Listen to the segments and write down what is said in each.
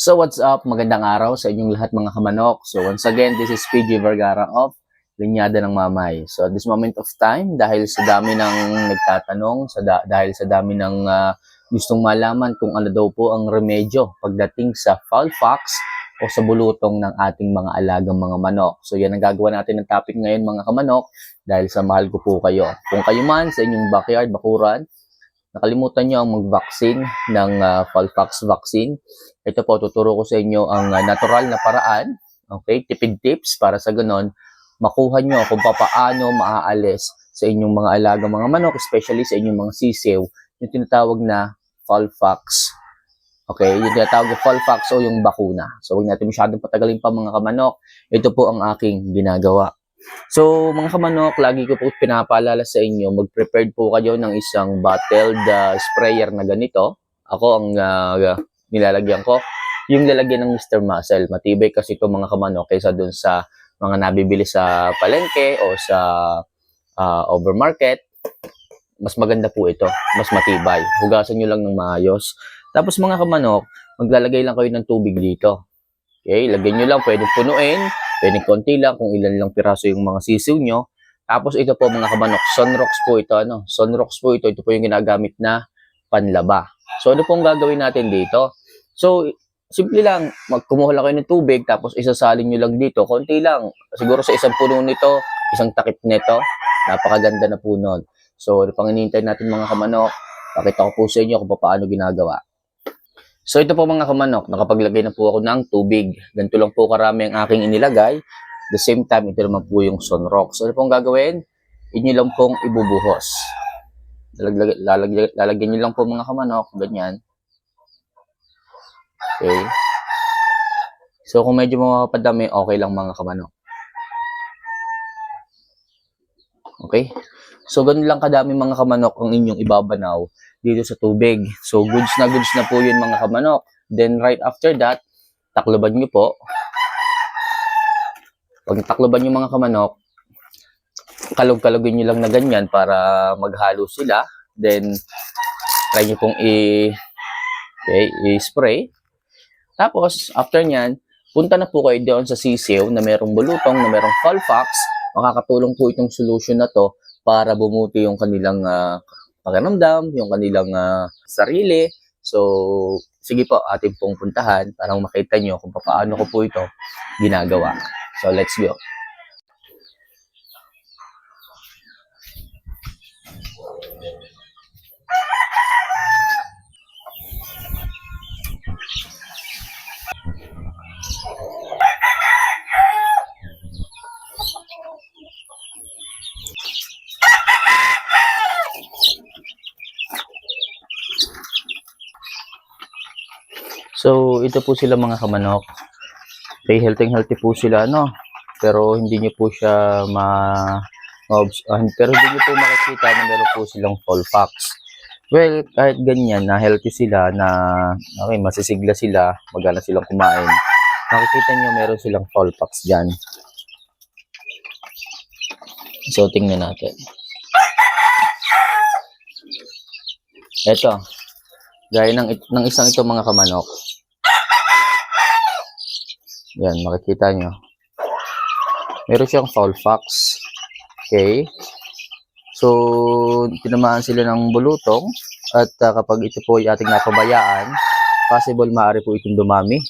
So what's up? Magandang araw sa inyong lahat mga kamanok. So once again, this is PG Vergara of Linyada ng Mamay. So at this moment of time, dahil sa dami ng nagtatanong, sa da- dahil sa dami ng ah, gustong malaman kung ano daw po ang remedyo pagdating sa foul fox o sa bulutong ng ating mga alagang mga manok. So yan ang gagawa natin ng topic ngayon mga kamanok dahil sa mahal ko po kayo. Kung kayo man sa inyong backyard, bakuran, nakalimutan nyo ang mag-vaccine ng uh, Falfax vaccine. Ito po, tuturo ko sa inyo ang ah, natural na paraan, okay, tipid tips para sa ganon, makuha nyo kung papaano maaalis sa inyong mga alaga mga manok, especially sa inyong mga sisiw, yung tinatawag na Falfax. Okay, yung tinatawag na Falfax o yung bakuna. So, huwag natin masyadong patagalin pa mga kamanok. Ito po ang aking ginagawa. So, mga kamanok, lagi ko po pinapaalala sa inyo, mag-prepared po kayo ng isang bottled uh, sprayer na ganito. Ako ang uh, nilalagyan ko, yung lalagyan ng Mr. Muscle. Matibay kasi ito mga kamanok kaysa dun sa mga nabibili sa palengke o sa uh, overmarket. Mas maganda po ito, mas matibay. Hugasan nyo lang ng maayos. Tapos mga kamanok, maglalagay lang kayo ng tubig dito. Okay, lagyan nyo lang, pwedeng punuin, pwedeng konti lang kung ilan lang piraso yung mga sisiw nyo. Tapos ito po mga kamanok, Sunrox po ito, ano? Sunrox po ito, ito po yung ginagamit na panlaba. So ano pong gagawin natin dito? So, simple lang, magkumuha lang kayo ng tubig, tapos isasalin nyo lang dito, konti lang. Siguro sa isang puno nito, isang takip nito, napakaganda na po nun. So, ano pang natin mga kamanok? Pakita ko po sa inyo kung paano ginagawa. So ito po mga kamanok, nakapaglagay na po ako ng tubig. Ganito lang po karami ang aking inilagay. The same time, ito naman po yung sunrock. So ano pong gagawin? Inyo lang pong ibubuhos. Lalaglag, lalagyan, lalagyan nyo lang po mga kamanok, ganyan. Okay. So kung medyo mapapadami, okay lang mga kamanok. Okay? So ganun lang kadami mga kamanok ang inyong ibabanaw dito sa tubig. So goods na goods na po yun mga kamanok. Then right after that, takloban nyo po. Pag takloban yung mga kamanok, kalog-kalogin nyo lang na ganyan para maghalo sila. Then try nyo pong i okay, i-spray. Tapos after nyan, punta na po kayo doon sa sisiw na merong bulutong, na merong Falfax. Makakatulong po itong solution na to para bumuti yung kanilang ah, pakiramdam, yung kanilang ah, sarili. So, sige po, ating pong puntahan para makita nyo kung paano ko po ito ginagawa. So, let's go. So, ito po sila mga kamanok. Okay, healthy healthy po sila, no? Pero hindi niyo po siya ma... ah, pero hindi niyo po makikita na meron po silang fall fox. Well, kahit ganyan, na healthy sila, na okay, masisigla sila, magana silang kumain, makikita niyo meron silang fall fox dyan. So, tingnan natin. Ito, gaya ng, ng isang ito mga kamanok. Yan, makikita nyo. Meron siyang foul fox. Okay. So, tinamaan sila ng bulutong. At ah, kapag ito po ay ating napabayaan, possible maaari po itong dumami.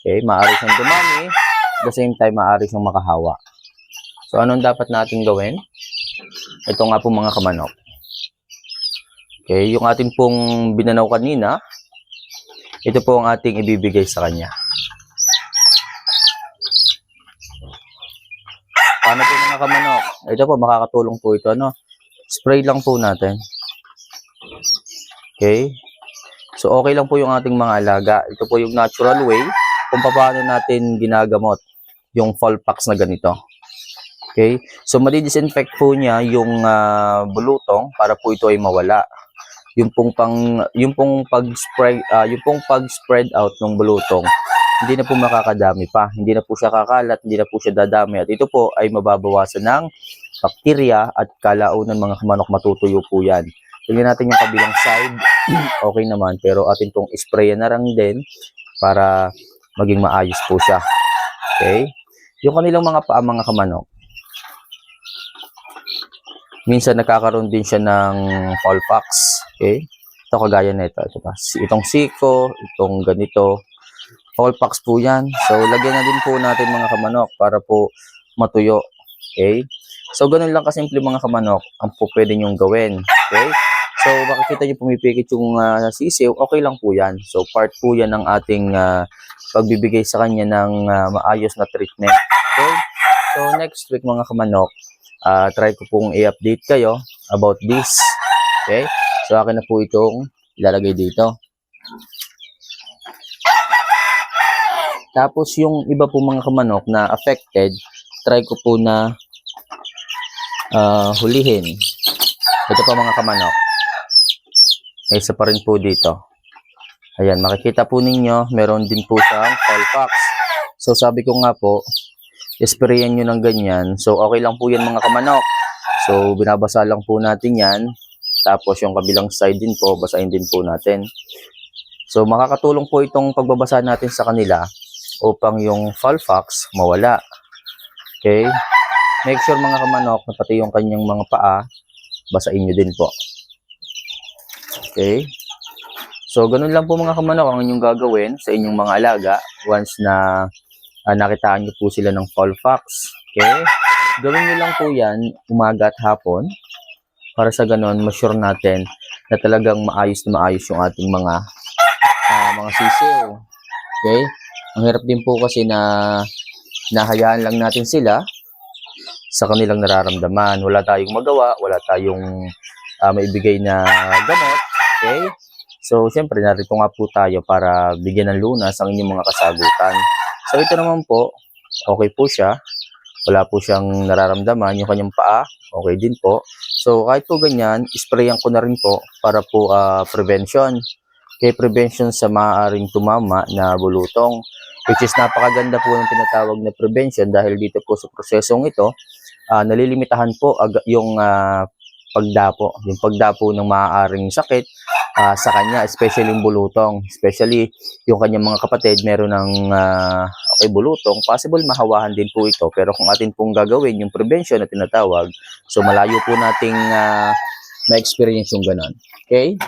Okay, maaari siyang dumami. At the same time, maaari siyang makahawa. So, anong dapat natin gawin? Ito nga po mga kamanok. Okay, yung ating pong binanaw kanina, ito po ang ating ibibigay sa kanya. Paano po mga kamanok? Ito po, makakatulong po ito, ano? Spray lang po natin. Okay? So, okay lang po yung ating mga alaga. Ito po yung natural way kung paano natin ginagamot yung fall packs na ganito. Okay? So, madi-disinfect po niya yung ah, bulutong para po ito ay mawala. Yung pong pang yung pong pag-spread ah, yung pong pag-spread out ng bulutong hindi na po makakadami pa. Hindi na po siya kakalat, hindi na po siya dadami. At ito po ay mababawasan ng bakterya at kalaunan mga manok matutuyo po yan. Tingnan natin yung kabilang side. okay naman. Pero atin pong sprayan na lang din para maging maayos po siya. Okay? Yung kanilang mga paa, mga kamanok, minsan nakakaroon din siya ng fall fox. Okay? Ito kagaya nito. Ito pa. Si- Itong siko, itong ganito. Fall fox po yan. So, lagyan na din po natin mga kamanok para po matuyo. Okay? So, ganun lang kasimple mga kamanok ang po pwede nyong gawin. Okay? So, makikita nyo pumipikit yung ah, sisiw, okay lang po yan. So, part po yan ng ating ah, pagbibigay sa kanya ng ah, maayos na treatment. Okay? So, next week mga kamanok, ah, try ko pong i-update kayo about this. Okay? So, akin na po itong ilalagay dito. Tapos, yung iba po mga kamanok na affected, try ko po na ah, hulihin. Ito pa mga kamanok. May isa pa rin po dito. Ayan, makikita po ninyo, meron din po siyang Colfax. So, sabi ko nga po, isprayan nyo ng ganyan. So, okay lang po yan mga kamanok. So, binabasa lang po natin yan. Tapos, yung kabilang side din po, basahin din po natin. So, makakatulong po itong pagbabasa natin sa kanila upang yung Falfax mawala. Okay? Make sure mga kamanok na pati yung kanyang mga paa, basahin nyo din po. Okay? So, ganun lang po mga kamanok ang inyong gagawin sa inyong mga alaga once na ah, nakitaan nyo po sila ng fall fox. Okay? Gawin nyo lang po yan umaga at hapon para sa ganun, ma-sure natin na talagang maayos na maayos yung ating mga ah, mga sisiw. Okay? Ang hirap din po kasi na nahayaan lang natin sila sa kanilang nararamdaman. Wala tayong magawa, wala tayong ah, maibigay na gamot. Okay? So, siyempre, narito nga po tayo para bigyan ng lunas ang inyong mga kasagutan. So, ito naman po, okay po siya. Wala po siyang nararamdaman. Yung kanyang paa, okay din po. So, kahit po ganyan, sprayan ko na rin po para po ah, prevention. Kay prevention sa maaaring tumama na bulutong. Which is napakaganda po ng tinatawag na prevention dahil dito po sa prosesong ito, ah, nalilimitahan po yung ah, pagdapo, yung pagdapo ng maaaring sakit ah, sa kanya, especially yung bulutong. Especially yung kanyang mga kapatid, meron ng ah, okay, bulutong. Possible mahawahan din po ito. Pero kung atin pong gagawin yung prevention na tinatawag, so malayo po nating ah, ma-experience yung ganon. Okay?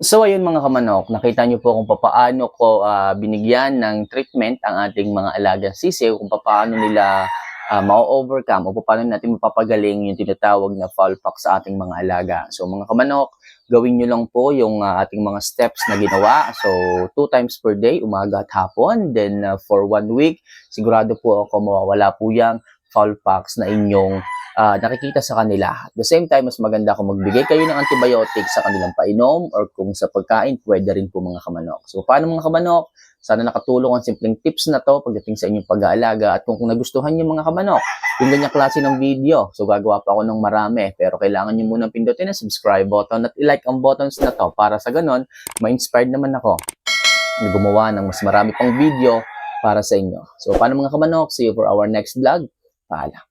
So ayun mga kamanok, nakita niyo po kung papaano ko ah, binigyan ng treatment ang ating mga alagang sisiw, kung papaano nila uh, ma-overcome o paano natin mapapagaling yung tinatawag na fall fox sa ating mga alaga. So mga kamanok, gawin nyo lang po yung uh, ating mga steps na ginawa. So two times per day, umaga at hapon. Then uh, for one week, sigurado po ako mawawala po yung fall fox na inyong uh, nakikita sa kanila. At the same time, mas maganda kung magbigay kayo ng antibiotic sa kanilang painom or kung sa pagkain, pwede rin po mga kamanok. So paano mga kamanok? Sana nakatulong ang simpleng tips na to pagdating sa inyong pag-aalaga at kung, kung nagustuhan niyo mga kamanok, yung ganyang klase ng video. So gagawa pa ako ng marami pero kailangan niyo munang pindutin ang subscribe button at i-like ang buttons na to para sa ganon, ma-inspired naman ako na gumawa ng mas marami pang video para sa inyo. So paano mga kamanok? See you for our next vlog. Paalam.